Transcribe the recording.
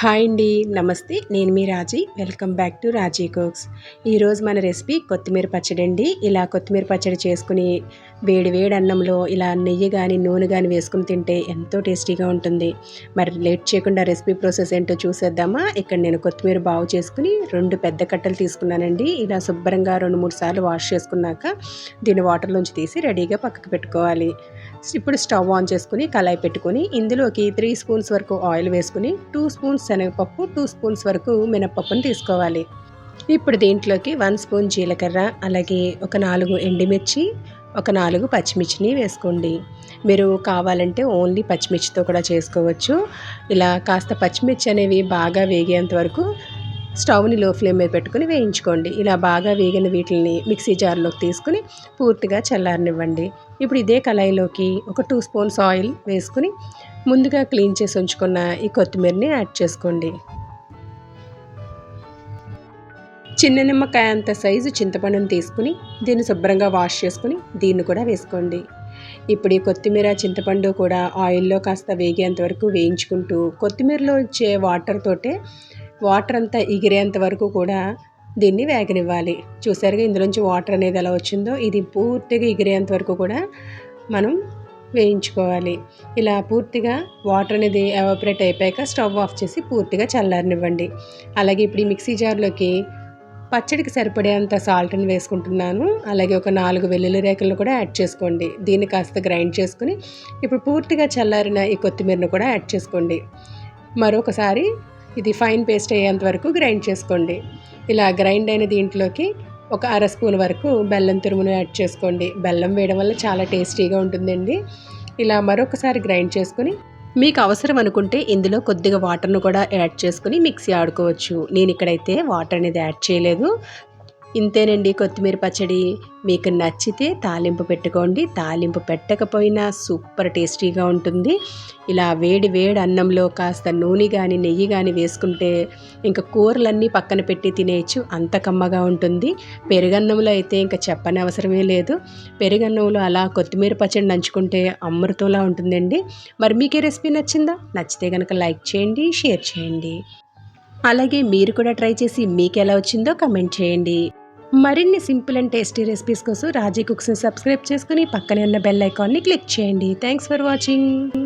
Hi అండి నమస్తే. నేను మీ Raji. Welcome back to Raji cooks. ఈరోజు మన రెసిపీ కొత్తిమీర పచ్చడి అండి. ఇలా కొత్తిమీర పచ్చడి చేసుకుని వేడి వేడి అన్నంలో ఇలా నెయ్యి కానీ నూనె కానీ వేసుకుని తింటే ఎంతో టేస్టీగా ఉంటుంది. మరి లేట్ చేయకుండా రెసిపీ ప్రాసెస్ ఏంటో చూసేద్దామా? ఇక్కడ నేను కొత్తిమీర బాగు చేసుకుని రెండు పెద్ద కట్టలు తీసుకున్నానండి. ఇలా శుభ్రంగా రెండు మూడు సార్లు వాష్ చేసుకున్నాక దీన్ని వాటర్లోంచి తీసి రెడీగా పక్కకు పెట్టుకోవాలి. ఇప్పుడు స్టవ్ ఆన్ చేసుకుని కళాయి పెట్టుకొని ఇందులోకి త్రీ స్పూన్స్ వరకు ఆయిల్ వేసుకుని టూ స్పూన్స్ శనగపప్పు టూ స్పూన్స్ వరకు మినప్పప్పును తీసుకోవాలి. ఇప్పుడు దీంట్లోకి వన్ స్పూన్ జీలకర్ర అలాగే ఒక నాలుగు ఎండిమిర్చి ఒక నాలుగు పచ్చిమిర్చిని వేసుకోండి. మీరు కావాలంటే ఓన్లీ పచ్చిమిర్చితో కూడా చేసుకోవచ్చు. ఇలా కాస్త పచ్చిమిర్చి అనేవి బాగా వేగేంత వరకు స్టవ్ని లో ఫ్లేమ్ మీద పెట్టుకుని వేయించుకోండి. ఇలా బాగా వేగిన వీటిని మిక్సీ జార్లోకి తీసుకుని పూర్తిగా చల్లారనివ్వండి. ఇప్పుడు ఇదే కళాయిలోకి ఒక టూ స్పూన్స్ ఆయిల్ వేసుకుని ముందుగా క్లీన్ చేసి ఉంచుకున్న ఈ కొత్తిమీరని యాడ్ చేసుకోండి. చిన్న నిమ్మకాయ అంత సైజు చింతపండుని తీసుకుని దీన్ని శుభ్రంగా వాష్ చేసుకుని దీన్ని కూడా వేసుకోండి. ఇప్పుడు ఈ కొత్తిమీర చింతపండు కూడా ఆయిల్లో కాస్త వేగేంత వరకు వేయించుకుంటూ కొత్తిమీరలో వచ్చే వాటర్ తోటే వాటర్ అంతా ఎగిరేంత వరకు కూడా దీన్ని వేగనివ్వాలి. చూసారుగా ఇందులోంచి వాటర్ అనేది ఎలా వచ్చిందో? ఇది పూర్తిగా ఎగిరేంత వరకు కూడా మనం వేయించుకోవాలి. ఇలా పూర్తిగా వాటర్ అనేది ఎవాపరేట్ అయిపోయాక స్టవ్ ఆఫ్ చేసి పూర్తిగా చల్లారనివ్వండి. అలాగే ఇప్పుడు ఈ మిక్సీ జార్లోకి పచ్చడికి సరిపడేంత సాల్ట్ని వేసుకుంటున్నాను. అలాగే ఒక నాలుగు వెల్లుల్లి రేకలను కూడా యాడ్ చేసుకోండి. దీన్ని కాస్త గ్రైండ్ చేసుకుని ఇప్పుడు పూర్తిగా చల్లారిన ఈ కొత్తిమీరను కూడా యాడ్ చేసుకోండి. మరొకసారి ఇది ఫైన్ పేస్ట్ అయ్యేంత వరకు గ్రైండ్ చేసుకోండి. ఇలా గ్రైండ్ అయిన దీంట్లోకి ఒక అర స్పూన్ వరకు బెల్లం తురుమును యాడ్ చేసుకోండి. బెల్లం వేయడం వల్ల చాలా టేస్టీగా ఉంటుందండి. ఇలా మరొకసారి గ్రైండ్ చేసుకుని మీకు అవసరం అనుకుంటే ఇందులో కొద్దిగా వాటర్ను కూడా యాడ్ చేసుకుని మిక్సీ ఆడుకోవచ్చు. నేను ఇక్కడైతే వాటర్ అనేది యాడ్ చేయలేదు. ఇంతేనండి కొత్తిమీర పచ్చడి. మీకు నచ్చితే తాలింపు పెట్టుకోండి. తాలింపు పెట్టకపోయినా సూపర్ టేస్టీగా ఉంటుంది. ఇలా వేడి వేడి అన్నంలో కాస్త నూనె కానీ నెయ్యి కానీ వేసుకుంటే ఇంకా కూరలన్నీ పక్కన పెట్టి తినేయచ్చు. అంత కమ్మగా ఉంటుంది. పెరుగన్నంలో అయితే ఇంకా చెప్పని అవసరమే లేదు. పెరుగన్నంలో అలా కొత్తిమీర పచ్చడి నంచుకుంటే అమృతంలా ఉంటుందండి. మరి మీకు ఈ రెసిపీ నచ్చిందా నచ్చితే కనుక లైక్ చేయండి షేర్ చేయండి. అలాగే మీరు కూడా ట్రై చేసి మీకు ఎలా వచ్చిందో కమెంట్ చేయండి. మరిన్ని సింపుల్ అండ్ టేస్టీ రెసిపీస్ కోసం రాజీ కుక్స్ని సబ్స్క్రైబ్ చేసుకుని పక్కనే ఉన్న బెల్ ఐకాన్ని క్లిక్ చేయండి. Thanks for watching.